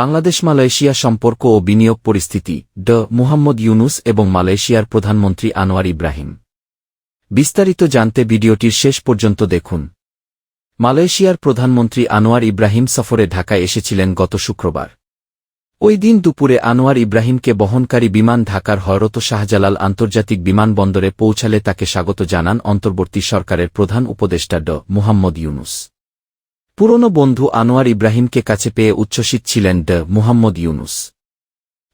Bangladesh Malaysia সম্পর্ক ও বিনিয়োগ পরিস্থিতি, ড. মুহাম্মদ ইউনুস এবং মালয়েশিয়ার প্রধানমন্ত্রী আনোয়ার ইব্রাহিম। বিস্তারিত জানতে ভিডিওটির শেষ পর্যন্ত দেখুন। মালয়েশিয়ার প্রধানমন্ত্রী আনোয়ার ইব্রাহিম সফরে ঢাকায় এসেছিলেন গত শুক্রবার। ওই দিন দুপুরে আনোয়ার ইব্রাহিমকে বহনকারী বিমান ঢাকার হয়রত শাহজালাল আন্তর্জাতিক বিমানবন্দরে পৌঁছালে তাকে স্বাগত জানান অন্তর্বর্তী সরকারের প্রধান উপদেষ্টা ড. মুহাম্মদ ইউনুস। পুরনো বন্ধু আনোয়ার ইব্রাহিমকে কাছে পেয়ে উচ্ছ্বসিত ছিলেন ড মুহাম্মদ ইউনুস।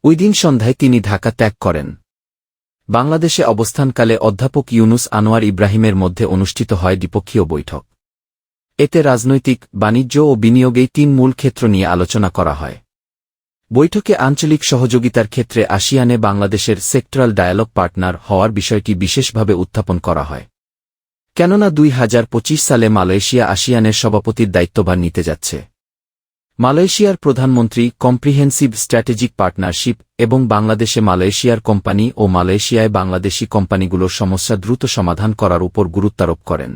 ওই দিন সন্ধ্যায় তিনি ঢাকা ত্যাগ করেন। বাংলাদেশে অবস্থানকালে অধ্যাপক ইউনুস আনোয়ার ইব্রাহিমের মধ্যে অনুষ্ঠিত হয় দ্বিপক্ষীয় বৈঠক। এতে রাজনৈতিক, বাণিজ্য ও বিনিয়োগেই তিন মূল ক্ষেত্র নিয়ে আলোচনা করা হয়। বৈঠকে আঞ্চলিক সহযোগিতার ক্ষেত্রে আসিয়ানে বাংলাদেশের সেক্টরাল ডায়ালগ পার্টনার হওয়ার বিষয়টি বিশেষভাবে উত্থাপন করা হয়। কেননা দুই হাজার পঁচিশ সালে মালয়েশিয়া আসিয়ানের সভাপতির দায়িত্বভার নিতে যাচ্ছে। মালয়েশিয়ার প্রধানমন্ত্রী কম্প্রিহেন্সিভ স্ট্র্যাটেজিক পার্টনারশিপ এবং বাংলাদেশে মালয়েশিয়ার কোম্পানি ও মালয়েশিয়ায় বাংলাদেশি কোম্পানিগুলোর সমস্যা দ্রুত সমাধান করার উপর গুরুত্বারোপ করেন।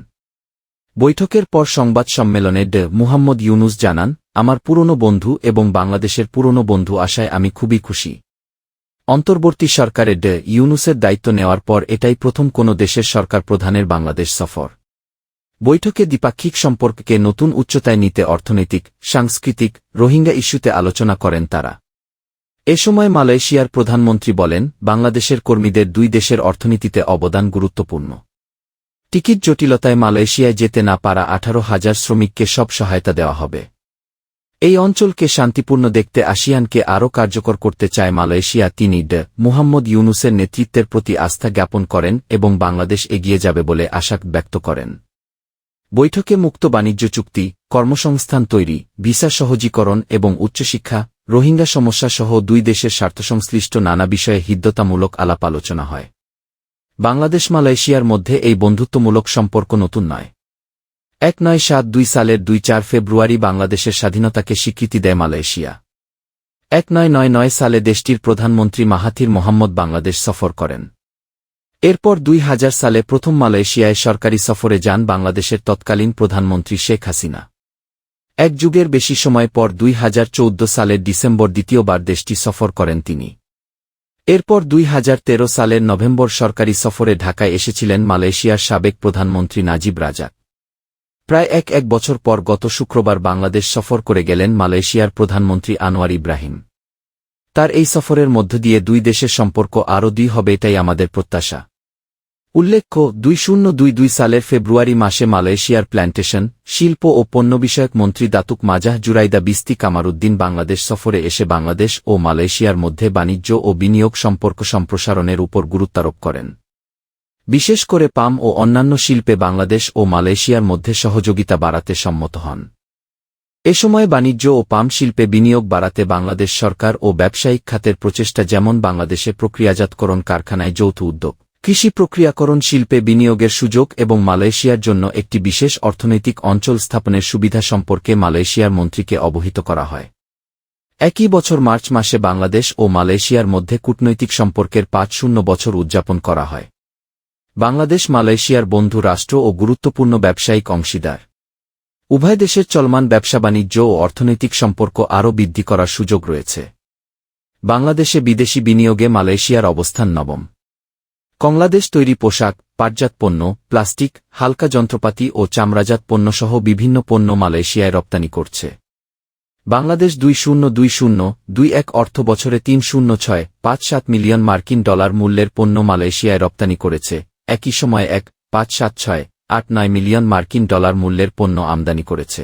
বৈঠকের পর সংবাদ সম্মেলনে ডে মুহাম্মদ ইউনুস জানান, আমার পুরনো বন্ধু এবং বাংলাদেশের পুরনো বন্ধু আশায় আমি খুবই খুশি। অন্তর্বর্তী সরকারের ডে ইউনুসের দায়িত্ব নেওয়ার পর এটাই প্রথম কোনো দেশের সরকার প্রধানের বাংলাদেশ সফর। বৈঠকে দ্বিপাক্ষিক সম্পর্ককে নতুন উচ্চতায় নিতে অর্থনৈতিক, সাংস্কৃতিক, রোহিঙ্গা ইস্যুতে আলোচনা করেন তারা। এ সময় মালয়েশিয়ার প্রধানমন্ত্রী বলেন, বাংলাদেশের কর্মীদের দুই দেশের অর্থনীতিতে অবদান গুরুত্বপূর্ণ। টিকিট জটিলতায় মালয়েশিয়ায় যেতে না পারা আঠারো হাজার শ্রমিককে সব সহায়তা দেওয়া হবে। এই অঞ্চলকে শান্তিপূর্ণ দেখতে আসিয়ানকে আরও কার্যকর করতে চায় মালয়েশিয়া। তিনি ড মুহাম্মদ ইউনুসের নেতৃত্বের প্রতি আস্থা জ্ঞাপন করেন এবং বাংলাদেশ এগিয়ে যাবে বলে আশা ব্যক্ত করেন। বৈঠকে মুক্ত বাণিজ্য চুক্তি, কর্মসংস্থান তৈরি, ভিসা সহজীকরণ এবং উচ্চশিক্ষা, রোহিঙ্গা সমস্যাসহ দুই দেশের স্বার্থসংশ্লিষ্ট নানা বিষয়ে হিদ্যতামূলক আলাপ আলোচনা হয়। বাংলাদেশ মালয়েশিয়ার মধ্যে এই বন্ধুত্বমূলক সম্পর্ক নতুন নয়। এক নয় সাত দুই সালের দুই চার ফেব্রুয়ারি বাংলাদেশের স্বাধীনতাকে স্বীকৃতি দেয় মালয়েশিয়া। এক নয় নয় নয় সালে দেশটির প্রধানমন্ত্রী মাহাথির মোহাম্মদ বাংলাদেশ সফর করেন। এরপর দুই হাজার সালে প্রথম মালয়েশিয়ায় সরকারি সফরে যান বাংলাদেশের তৎকালীন প্রধানমন্ত্রী শেখ হাসিনা। এক যুগের বেশি সময় পর দুই হাজার চৌদ্দ সালের ডিসেম্বর দ্বিতীয়বার দেশটি সফর করেন তিনি। এরপর দুই হাজার তেরো সালের নভেম্বর সরকারি সফরে ঢাকায় এসেছিলেন মালয়েশিয়ার সাবেক প্রধানমন্ত্রী নাজিব রাজাক। প্রায় এক এক বছর পর গত শুক্রবার বাংলাদেশ সফর করে গেলেন মালয়েশিয়ার প্রধানমন্ত্রী আনোয়ার ইব্রাহিম। তার এই সফরের মধ্য দিয়ে দুই দেশের সম্পর্ক আরও দুই হবে এটাই আমাদের প্রত্যাশা। উল্লেখ্য, দুই শূন্য দুই দুই সালের ফেব্রুয়ারি মাসে মালয়েশিয়ার প্ল্যান্টেশন শিল্প ও পণ্য বিষয়ক মন্ত্রী দাতুক মাজাহ জুরাইদা বিস্তি কামারুদ্দিন বাংলাদেশ সফরে এসে বাংলাদেশ ও মালয়েশিয়ার মধ্যে বাণিজ্য ও বিনিয়োগ সম্পর্ক সম্প্রসারণের উপর গুরুত্বারোপ করেন। বিশেষ করে পাম ও অন্যান্য শিল্পে বাংলাদেশ ও মালয়েশিয়ার মধ্যে সহযোগিতা বাড়াতে সম্মত হন। এ সময় বাণিজ্য ও পাম শিল্পে বিনিয়োগ বাড়াতে বাংলাদেশ সরকার ও ব্যবসায়িক খাতের প্রচেষ্টা যেমন বাংলাদেশে প্রক্রিয়াজাতকরণ কারখানায় যৌথ উদ্যোগ, কৃষি প্রক্রিয়াকরণ শিল্পে বিনিয়োগের সুযোগ এবং মালয়েশিয়ার জন্য একটি বিশেষ অর্থনৈতিক অঞ্চল স্থাপনের সুবিধা সম্পর্কে মালয়েশিয়ার মন্ত্রীকে অবহিত করা হয়। একই বছর মার্চ মাসে বাংলাদেশ ও মালয়েশিয়ার মধ্যে কূটনৈতিক সম্পর্কের পাঁচ শূন্য বছর উদযাপন করা হয়। বাংলাদেশ, মালয়েশিয়ার বন্ধু রাষ্ট্র ও গুরুত্বপূর্ণ ব্যবসায়িক অংশীদার। উভয় দেশের চলমান ব্যবসা বাণিজ্য ও অর্থনৈতিক সম্পর্ক আরও বৃদ্ধি করার সুযোগ রয়েছে। বাংলাদেশে বিদেশি বিনিয়োগে মালয়েশিয়ার অবস্থান নবম। কংলাদেশ তৈরি পোশাক, পাটজাত পণ্য, প্লাস্টিক, হালকা যন্ত্রপাতি ও চামড়াজাত পণ্যসহ বিভিন্ন পণ্য মালয়েশিয়ায় রপ্তানি করছে। বাংলাদেশ দুই শূন্য দুই শূন্য দুই এক অর্থ বছরে তিন শূন্য ছয় পাঁচ সাত মিলিয়ন মার্কিন ডলার মূল্যের পণ্য মালয়েশিয়ায় রপ্তানি করেছে। একই সময় এক পাঁচ সাত ছয় আট নয় মিলিয়ন মার্কিন ডলার মূল্যের পণ্য আমদানি করেছে।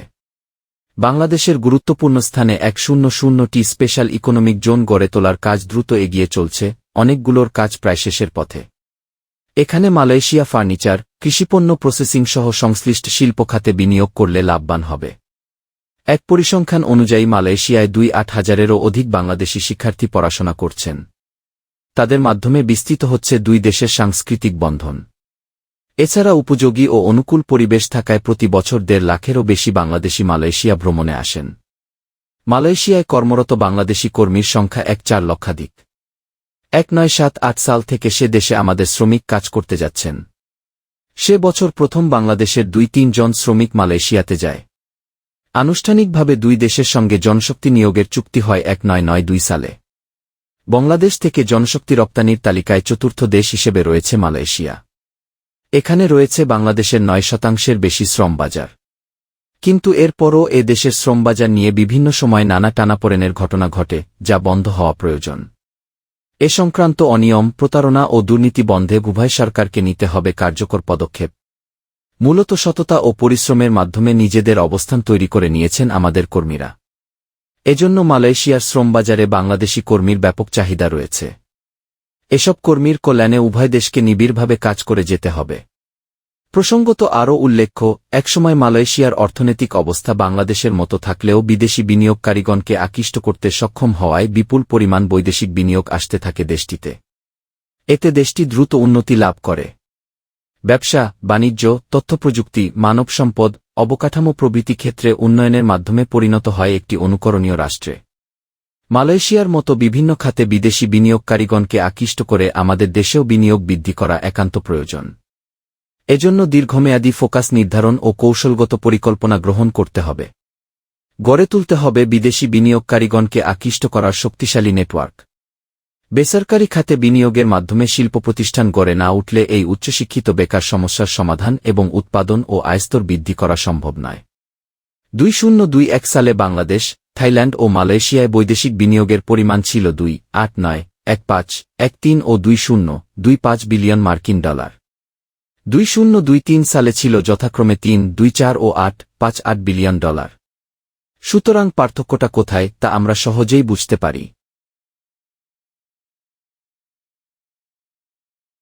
বাংলাদেশের গুরুত্বপূর্ণ স্থানে এক শূন্য শূন্যটি স্পেশাল ইকোনমিক জোন গড়ে তোলার কাজ দ্রুত এগিয়ে চলছে, অনেকগুলোর কাজ প্রায় শেষের পথে। এখানে মালয়েশিয়া ফার্নিচার, কৃষিপণ্য প্রসেসিং সহ সংশ্লিষ্ট শিল্প খাতে বিনিয়োগ করলে লাভবান হবে। এক পরিসংখ্যান অনুযায়ী মালয়েশিয়ায় দুই আট হাজারেরও অধিক বাংলাদেশি শিক্ষার্থী পড়াশোনা করছেন। তাদের মাধ্যমে বিস্তৃত হচ্ছে দুই দেশের সাংস্কৃতিক বন্ধন। এছাড়া উপযোগী ও অনুকূল পরিবেশ থাকায় প্রতি বছর দেড় লাখেরও বেশি বাংলাদেশি মালয়েশিয়া ভ্রমণে আসেন। মালয়েশিয়ায় কর্মরত বাংলাদেশি কর্মীর সংখ্যা এক চার লক্ষাধিক। এক নয় সাত আট সাল থেকে সে দেশে আমাদের শ্রমিক কাজ করতে যাচ্ছেন। সে বছর প্রথম বাংলাদেশের দুই তিনজন শ্রমিক মালয়েশিয়াতে যায়। আনুষ্ঠানিকভাবে দুই দেশের সঙ্গে জনশক্তি নিয়োগের চুক্তি হয় এক নয় নয় দুই সালে। বাংলাদেশ থেকে জনশক্তি রপ্তানির তালিকায় চতুর্থ দেশ হিসেবে রয়েছে মালয়েশিয়া। এখানে রয়েছে বাংলাদেশের নয় শতাংশের বেশি শ্রম বাজার। কিন্তু এরপরও এ দেশের শ্রমবাজার নিয়ে বিভিন্ন সময় নানা টানাপোড়েনের ঘটনা ঘটে, যা বন্ধ হওয়া প্রয়োজন। এ সংক্রান্ত অনিয়ম, প্রতারণা ও দুর্নীতি বন্ধে উভয় সরকারকে নিতে হবে কার্যকর পদক্ষেপ। মূলত সততা ও পরিশ্রমের মাধ্যমে নিজেদের অবস্থান তৈরি করে নিয়েছেন আমাদের কর্মীরা। এজন্য মালয়েশিয়ার শ্রমবাজারে বাংলাদেশি কর্মীর ব্যাপক চাহিদা রয়েছে। এসব কর্মীর কল্যাণে উভয় দেশকে নিবিড়ভাবে কাজ করে যেতে হবে। প্রসঙ্গত আরও উল্লেখ্য, একসময় মালয়েশিয়ার অর্থনৈতিক অবস্থা বাংলাদেশের মতো থাকলেও বিদেশি বিনিয়োগকারীগণকে আকৃষ্ট করতে সক্ষম হওয়ায় বিপুল পরিমাণ বৈদেশিক বিনিয়োগ আসতে থাকে দেশটিতে। এতে দেশটি দ্রুত উন্নতি লাভ করে। ব্যবসা, বাণিজ্য, তথ্যপ্রযুক্তি, মানব সম্পদ, অবকাঠামো প্রভৃতি ক্ষেত্রে উন্নয়নের মাধ্যমে পরিণত হয় একটি অনুকরণীয় রাষ্ট্রে। মালয়েশিয়ার মতো বিভিন্ন খাতে বিদেশি বিনিয়োগকারীগণকে আকৃষ্ট করে আমাদের দেশেও বিনিয়োগ বৃদ্ধি করা একান্ত প্রয়োজন। এজন্য দীর্ঘমেয়াদী ফোকাস নির্ধারণ ও কৌশলগত পরিকল্পনা গ্রহণ করতে হবে। গড়ে তুলতে হবে বিদেশি বিনিয়োগকারীগণকে আকৃষ্ট করার শক্তিশালী নেটওয়ার্ক। বেসরকারি খাতে বিনিয়োগের মাধ্যমে শিল্প প্রতিষ্ঠান গড়ে না উঠলে এই উচ্চশিক্ষিত বেকার সমস্যার সমাধান এবং উৎপাদন ও আয়স্তর বৃদ্ধি করা সম্ভব নয়। দুই শূন্য দুই এক সালে বাংলাদেশ, থাইল্যান্ড ও মালয়েশিয়ায় বৈদেশিক বিনিয়োগের পরিমাণ ছিল দুই আট নয়, এক পাঁচ, এক তিন ও দুই শূন্য দুই পাঁচ বিলিয়ন মার্কিন ডলার। দুই শূন্য দুই তিন সালে ছিল যথাক্রমে তিন, দুই চার ও আট, পাঁচ আট বিলিয়ন ডলার। সুতরাং পার্থক্যটা কোথায় তা আমরা সহজেই বুঝতে পারি।